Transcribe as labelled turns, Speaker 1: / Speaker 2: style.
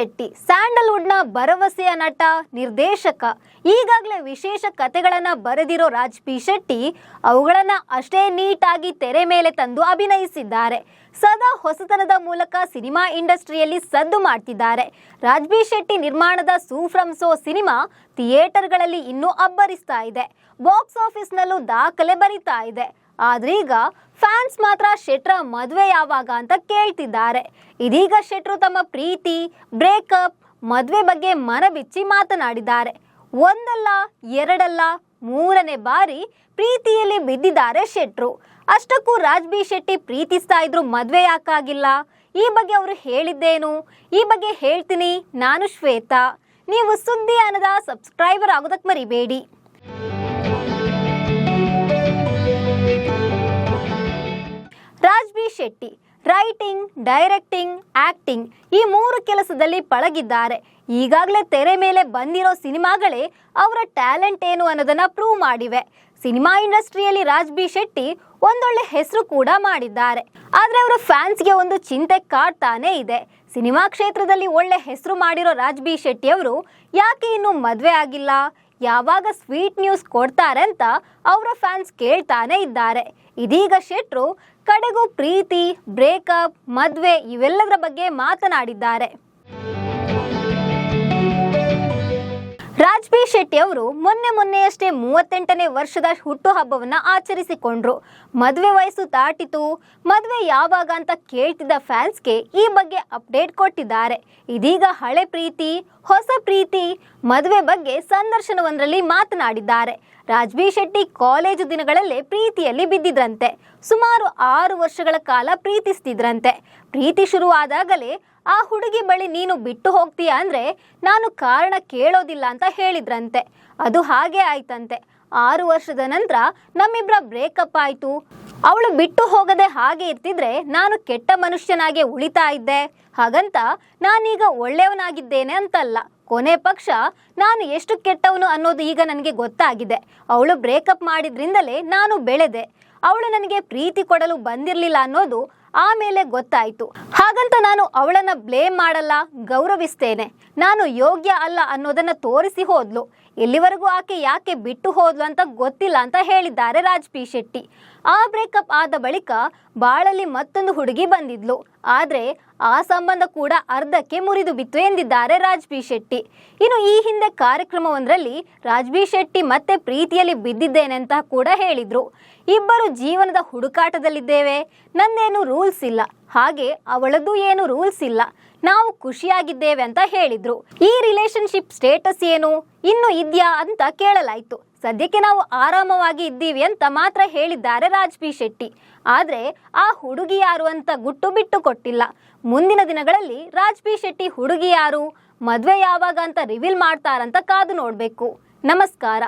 Speaker 1: ಶೆಟ್ಟಿ, ಸ್ಯಾಂಡಲ್ವುಡ್ನ ಭರವಸೆಯ ನಟ, ನಿರ್ದೇಶಕ. ಈಗಾಗಲೇ ವಿಶೇಷ ಕತೆಗಳನ್ನ ಬರೆದಿರೋ ರಾಜ್ ಪಿ ಶೆಟ್ಟಿ ಅವುಗಳನ್ನ ಅಷ್ಟೇ ನೀಟಾಗಿ ತೆರೆ ಮೇಲೆ ತಂದು ಅಭಿನಯಿಸಿದ್ದಾರೆ. ಸದಾ ಹೊಸತನದ ಮೂಲಕ ಸಿನಿಮಾ ಇಂಡಸ್ಟ್ರಿಯಲ್ಲಿ ಸದ್ದು ಮಾಡ್ತಿದ್ದಾರೆ. ರಾಜ್ ಬಿ ಶೆಟ್ಟಿ ನಿರ್ಮಾಣದ ಸೂಫ್ರಮ್ ಸೋ ಸಿನಿಮಾ ಥಿಯೇಟರ್ಗಳಲ್ಲಿ ಇನ್ನೂ ಅಬ್ಬರಿಸ್ತಾ ಇದೆ. ಬಾಕ್ಸ್ ಆಫೀಸ್ನಲ್ಲೂ ದಾಖಲೆ ಬರಿತಾ ಇದೆ. ಆದ್ರೀಗ ಫ್ಯಾನ್ಸ್ ಮಾತ್ರ ಶೆಟ್ರ ಮದುವೆ ಯಾವಾಗ ಅಂತ ಕೇಳ್ತಿದ್ದಾರೆ. ಇದೀಗ ಶೆಟ್ರು ತಮ್ಮ ಪ್ರೀತಿ, ಬ್ರೇಕಪ್, ಮದುವೆ ಬಗ್ಗೆ ಮನಬಿಚ್ಚಿ ಮಾತನಾಡಿದ್ದಾರೆ. ಒಂದಲ್ಲ, ಎರಡಲ್ಲ, ಮೂರನೇ ಬಾರಿ ಪ್ರೀತಿಯಲ್ಲಿ ಬಿದ್ದಿದ್ದಾರೆ ಶೆಟ್ರು. ಅಷ್ಟಕ್ಕೂ ರಾಜ್ ಬಿ ಶೆಟ್ಟಿ ಪ್ರೀತಿಸ್ತಾ ಇದ್ರು ಮದುವೆ ಯಾಕಾಗಿಲ್ಲ? ಈ ಬಗ್ಗೆ ಅವರು ಹೇಳಿದ್ದೇನು? ಈ ಬಗ್ಗೆ ಹೇಳ್ತೀನಿ ನಾನು ಶ್ವೇತಾ. ನೀವು ಸುದ್ದಿ ಅನ್ನದ ಸಬ್ಸ್ಕ್ರೈಬರ್ ಆಗೋದಕ್ಕೆ ಮರಿಬೇಡಿ. ಶೆಟ್ಟಿ. ರೈಟಿಂಗ್, ಡೈರೆಕ್ಟಿಂಗ್, ಆಕ್ಟಿಂಗ್ ಈ ಮೂರು ಕೆಲಸದಲ್ಲಿ ಪಳಗಿದ್ದಾರೆ. ಈಗಾಗಲೇ ತೆರೆ ಮೇಲೆ ಬಂದಿರೋ ಸಿನಿಮಾಗಳೇ ಅವರ ಟ್ಯಾಲೆಂಟ್ ಏನು ಅನ್ನೋದನ್ನ ಪ್ರೂವ್ ಮಾಡಿವೆ. ಸಿನಿಮಾ ಇಂಡಸ್ಟ್ರಿಯಲ್ಲಿ ರಾಜ್ ಬಿ ಶೆಟ್ಟಿ ಒಂದೊಳ್ಳೆ ಹೆಸರು ಕೂಡ ಮಾಡಿದ್ದಾರೆ. ಆದರೆ ಅವರ ಫ್ಯಾನ್ಸ್ಗೆ ಒಂದು ಚಿಂತೆ ಕಾಡ್ತಾನೇ ಇದೆ. ಸಿನಿಮಾ ಕ್ಷೇತ್ರದಲ್ಲಿ ಒಳ್ಳೆ ಹೆಸರು ಮಾಡಿರೋ ರಾಜ್ ಬಿ ಶೆಟ್ಟಿ ಅವರು ಯಾಕೆ ಇನ್ನೂ ಮದುವೆ ಆಗಿಲ್ಲ? ಯಾವಾಗ ಸ್ವೀಟ್ ನ್ಯೂಸ್ ಕೊಡ್ತಾರೆ ಅಂತ ಅವರ ಫ್ಯಾನ್ಸ್ ಕೇಳ್ತಾನೆ ಇದ್ದಾರೆ. ಇದೀಗ ಶೆಟ್ರು ಕಡೆಗೂ ಪ್ರೀತಿ ಬ್ರೇಕಪ್ ಮದುವೆ ಇವೆಲ್ಲದರ ಬಗ್ಗೆ ಮಾತನಾಡಿದ್ದಾರೆ. ಬಿ ಶೆಟ್ಟಿ ಅವರು ಮೊನ್ನೆ ಮೊನ್ನೆಯಷ್ಟೇ ಮೂವತ್ತೆಂಟನೇ ವರ್ಷದ ಹುಟ್ಟುಹಬ್ಬವನ್ನು ಆಚರಿಸಿಕೊಂಡ್ರು. ಮದುವೆ ವಯಸ್ಸು ದಾಟಿತು. ಮದುವೆ ಯಾವಾಗ ಅಂತ ಕೇಳ್ತಿದ್ದ ಫ್ಯಾನ್ಸ್ಗೆ ಈ ಬಗ್ಗೆ ಅಪ್ಡೇಟ್ ಕೊಟ್ಟಿದ್ದಾರೆ. ಇದೀಗ ಹಳೆ ಪ್ರೀತಿ, ಹೊಸ ಪ್ರೀತಿ, ಮದುವೆ ಬಗ್ಗೆ ಸಂದರ್ಶನವೊಂದರಲ್ಲಿ ಮಾತನಾಡಿದ್ದಾರೆ. ರಾಜ್ಬಿ ಶೆಟ್ಟಿ ಕಾಲೇಜು ದಿನಗಳಲ್ಲೇ ಪ್ರೀತಿಯಲ್ಲಿ ಬಿದ್ದಿದ್ರಂತೆ. ಸುಮಾರು ಆರು ವರ್ಷಗಳ ಕಾಲ ಪ್ರೀತಿಸ್ತಿದ್ರಂತೆ. ಪ್ರೀತಿ ಶುರುವಾದಾಗಲೇ ಆ ಹುಡುಗಿ ಬಳಿ ನೀನು ಬಿಟ್ಟು ಹೋಗ್ತೀಯ ಅಂದ್ರೆ ನಾನು ಕಾರಣ ಕೇಳೋದಿಲ್ಲ ಅಂತ ಹೇಳಿದ್ರಂತೆ. ಅದು ಹಾಗೆ ಆಯ್ತಂತೆ. ಆರು ವರ್ಷದ ನಂತರ ನಮ್ಮಿಬ್ಬರ ಬ್ರೇಕಪ್ ಆಯಿತು. ಅವಳು ಬಿಟ್ಟು ಹೋಗದೆ ಹಾಗೆ ಇರ್ತಿದ್ರೆ ನಾನು ಕೆಟ್ಟ ಮನುಷ್ಯನಾಗೆ ಉಳಿತಾ ಇದ್ದೆ. ಹಾಗಂತ ನಾನೀಗ ಒಳ್ಳೆಯವನಾಗಿದ್ದೇನೆ ಅಂತಲ್ಲ. ಕೊನೆ ಪಕ್ಷ ನಾನು ಎಷ್ಟು ಕೆಟ್ಟವನು ಅನ್ನೋದು ಈಗ ನನಗೆ ಗೊತ್ತಾಗಿದೆ. ಅವಳು ಬ್ರೇಕಪ್ ಮಾಡಿದ್ರಿಂದಲೇ ನಾನು ಬೆಳೆದೆ. ಅವಳು ನನಗೆ ಪ್ರೀತಿ ಕೊಡಲು ಬಂದಿರಲಿಲ್ಲ ಅನ್ನೋದು ಆಮೇಲೆ ಗೊತ್ತಾಯಿತು. ಹಾಗಂತ ನಾನು ಅವಳನ್ನ ಬ್ಲೇಮ್ ಮಾಡಲ್ಲ ಗೌರವಿಸ್ತೇನೆ. ನಾನು ಯೋಗ್ಯ ಅಲ್ಲ ಅನ್ನೋದನ್ನ ತೋರಿಸಿ ಹೋದ್ಲು. ಇಲ್ಲಿವರೆಗೂ ಆಕೆ ಯಾಕೆ ಬಿಟ್ಟು ಹೋದ್ಲು ಅಂತ ಗೊತ್ತಿಲ್ಲ ಅಂತ ಹೇಳಿದ್ದಾರೆ ರಾಜ್ ಪಿ ಶೆಟ್ಟಿ. ಆ ಬ್ರೇಕಪ್ ಆದ ಬಳಿಕ ಬಾಳಲ್ಲಿ ಮತ್ತೊಂದು ಹುಡುಗಿ ಬಂದಿದ್ಲು. ಆದ್ರೆ ಆ ಸಂಬಂಧ ಕೂಡ ಅರ್ಧಕ್ಕೆ ಮುರಿದು ಬಿತ್ತು ಎಂದಿದ್ದಾರೆ ರಾಜ್ ಪಿ ಶೆಟ್ಟಿ. ಇನ್ನು ಈ ಹಿಂದೆ ಕಾರ್ಯಕ್ರಮವೊಂದರಲ್ಲಿ ರಾಜ್ ಬಿ ಶೆಟ್ಟಿ ಮತ್ತೆ ಪ್ರೀತಿಯಲ್ಲಿ ಬಿದ್ದಿದ್ದೇನೆ ಅಂತ ಕೂಡ ಹೇಳಿದ್ರು. ಇಬ್ಬರು ಜೀವನದ ಹುಡುಕಾಟದಲ್ಲಿದ್ದೇವೆ. ನಂದೇನು ರೂಲ್ಸ್ ಇಲ್ಲ. ಹಾಗೆ ಅವಳದ್ದು ಏನು ರೂಲ್ಸ್ ಇಲ್ಲ. ನಾವು ಖುಷಿಯಾಗಿದ್ದೇವೆ ಅಂತ ಹೇಳಿದ್ರು. ಈ ರಿಲೇಶನ್ಶಿಪ್ ಸ್ಟೇಟಸ್ ಏನು? ಇನ್ನು ಇದ್ಯಾ ಅಂತ ಕೇಳಲಾಯ್ತು. ಸದ್ಯಕ್ಕೆ ನಾವು ಆರಾಮವಾಗಿ ಇದ್ದೀವಿ ಅಂತ ಮಾತ್ರ ಹೇಳಿದ್ದಾರೆ ರಾಜ್ ಪಿ ಶೆಟ್ಟಿ. ಆದ್ರೆ ಆ ಹುಡುಗಿ ಯಾರು ಅಂತ ಗುಟ್ಟು ಬಿಟ್ಟು ಕೊಟ್ಟಿಲ್ಲ. ಮುಂದಿನ ದಿನಗಳಲ್ಲಿ ರಾಜ್ ಪಿ ಶೆಟ್ಟಿ ಹುಡುಗಿ ಯಾರು? ಮದ್ವೆ ಯಾವಾಗ ಅಂತ ರಿವೀಲ್ ಮಾಡ್ತಾರಂತ ಕಾದು ನೋಡ್ಬೇಕು. ನಮಸ್ಕಾರ.